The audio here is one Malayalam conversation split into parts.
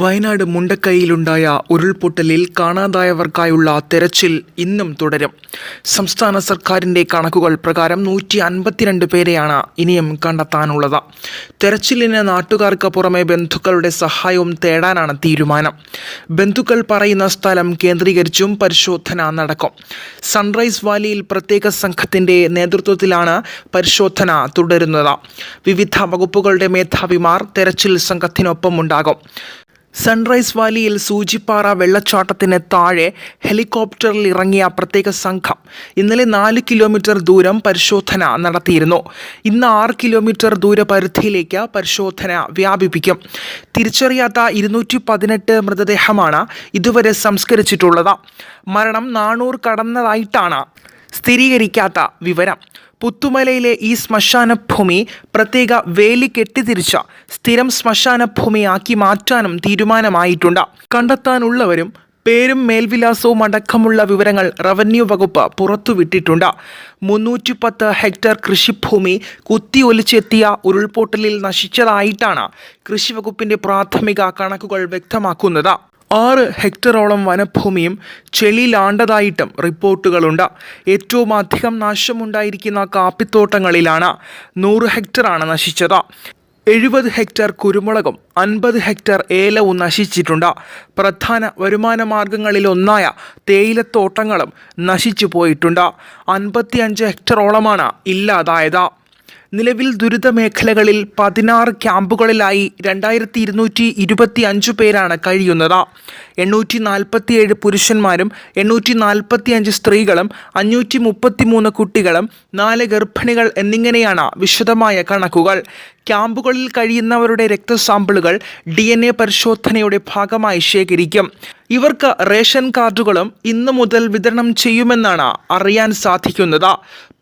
വയനാട് മുണ്ടക്കൈയിലുണ്ടായ ഉരുൾപൊട്ടലിൽ കാണാതായവർക്കായുള്ള തെരച്ചിൽ ഇന്നും തുടരും. സംസ്ഥാന സർക്കാരിന്റെ കണക്കുകൾ പ്രകാരം നൂറ്റി അൻപത്തിരണ്ട് പേരെയാണ് ഇനിയും കണ്ടെത്താനുള്ളത്. തെരച്ചിലിന് നാട്ടുകാർക്ക് പുറമെ ബന്ധുക്കളുടെ സഹായവും തേടാനാണ് തീരുമാനം. ബന്ധുക്കൾ പറയുന്ന സ്ഥലം കേന്ദ്രീകരിച്ചും പരിശോധന നടക്കും. സൺറൈസ് വാലിയിൽ പ്രത്യേക സംഘത്തിന്റെ നേതൃത്വത്തിലാണ് പരിശോധന തുടരുന്നത്. വിവിധ വകുപ്പുകളുടെ മേധാവിമാർ തെരച്ചിൽ സംഘത്തിനൊപ്പം ഉണ്ടാകും സൺറൈസ് വാലിയിൽ സൂചിപ്പാറ വെള്ളച്ചാട്ടത്തിന് താഴെ ഹെലികോപ്റ്ററിൽ ഇറങ്ങിയ പ്രത്യേക സംഘം ഇന്നലെ നാല് കിലോമീറ്റർ ദൂരം പരിശോധന നടത്തിയിരുന്നു. ഇന്ന് ആറ് കിലോമീറ്റർ ദൂരപരിധിയിലേക്ക് പരിശോധന വ്യാപിപ്പിക്കും. തിരിച്ചറിയാത്ത ഇരുന്നൂറ്റി പതിനെട്ട് മൃതദേഹമാണ് ഇതുവരെ സംസ്കരിച്ചിട്ടുള്ളത്. മരണം നാനൂറ് കടന്നതായിട്ടാണ് സ്ഥിരീകരിക്കാത്ത വിവരം. പുത്തുമലയിലെ ഈ ശ്മശാന ഭൂമി പ്രത്യേക വേലി കെട്ടിത്തിരിച്ച സ്ഥിരം ശ്മശാന ഭൂമിയാക്കി മാറ്റാനും തീരുമാനമായിട്ടുണ്ട്. കണ്ടെത്താനുള്ളവരും പേരും മേൽവിലാസവും അടക്കമുള്ള വിവരങ്ങൾ റവന്യൂ വകുപ്പ് പുറത്തുവിട്ടിട്ടുണ്ട്. മുന്നൂറ്റി പത്ത് ഹെക്ടർ കൃഷിഭൂമി കുത്തി ഒലിച്ചെത്തിയ ഉരുൾപൊട്ടലിൽ നശിച്ചതായിട്ടാണ് കൃഷി കൃഷിവകുപ്പിന്റെ പ്രാഥമിക കണക്കുകൾ വ്യക്തമാക്കുന്നത്. ആറ് ഹെക്ടറോളം വനഭൂമിയും ചെളിയിലാണ്ടതായിട്ടും റിപ്പോർട്ടുകളുണ്ട്. ഏറ്റവും അധികം നാശമുണ്ടായിരിക്കുന്ന കാപ്പിത്തോട്ടങ്ങളിലാണ് നൂറ് ഹെക്ടറാണ് നശിച്ചത്. എഴുപത് ഹെക്ടർ കുരുമുളകും അൻപത് ഹെക്ടർ ഏലവും നശിച്ചിട്ടുണ്ട്. പ്രധാന വരുമാന മാർഗങ്ങളിലൊന്നായ തേയിലത്തോട്ടങ്ങളും നശിച്ചു പോയിട്ടുണ്ട്. അൻപത്തിയഞ്ച് ഹെക്ടറോളമാണ് ഇല്ലാതായത്. നിലവിൽ ദുരിത മേഖലകളിൽ പതിനാറ് ക്യാമ്പുകളിലായി രണ്ടായിരത്തി ഇരുന്നൂറ്റി ഇരുപത്തി അഞ്ച് പേരാണ് കഴിയുന്നത്. എണ്ണൂറ്റി നാൽപ്പത്തിയേഴ് പുരുഷന്മാരും എണ്ണൂറ്റി നാൽപ്പത്തിയഞ്ച് സ്ത്രീകളും അഞ്ഞൂറ്റി മുപ്പത്തി മൂന്ന് കുട്ടികളും നാല് ഗർഭിണികൾ എന്നിങ്ങനെയാണ് വിശദമായ കണക്കുകൾ. ക്യാമ്പുകളിൽ കഴിയുന്നവരുടെ രക്തസാമ്പിളുകൾ ഡി എൻ എ പരിശോധനയുടെ ഭാഗമായി ശേഖരിക്കും. ഇവർക്ക് റേഷൻ കാർഡുകളും ഇന്നു മുതൽ വിതരണം ചെയ്യുമെന്നാണ് അറിയാൻ സാധിക്കുന്നത്.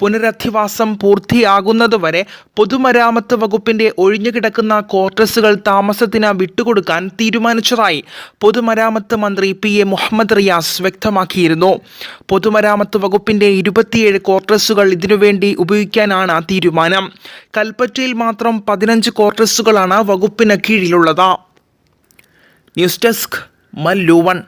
പുനരധിവാസം പൂർത്തിയാകുന്നതുവരെ പൊതുമരാമത്ത് വകുപ്പിന്റെ ഒഴിഞ്ഞുകിടക്കുന്ന ക്വാർട്ടേഴ്സുകൾ താമസത്തിന് വിട്ടുകൊടുക്കാൻ തീരുമാനിച്ചതായി പൊതുമരാമത്ത് മന്ത്രി പി എ മുഹമ്മദ് റിയാസ് വ്യക്തമാക്കിയിരുന്നു. പൊതുമരാമത്ത് വകുപ്പിന്റെ ഇരുപത്തിയേഴ് ക്വാർട്ടേഴ്സുകൾ ഇതിനുവേണ്ടി ഉപയോഗിക്കാനാണ് തീരുമാനം. കൽപ്പറ്റയിൽ മാത്രം പതിനഞ്ച് ക്വാർട്ടേഴ്സുകളാണ് വകുപ്പിന് കീഴിലുള്ളത്. News desk Mallu one.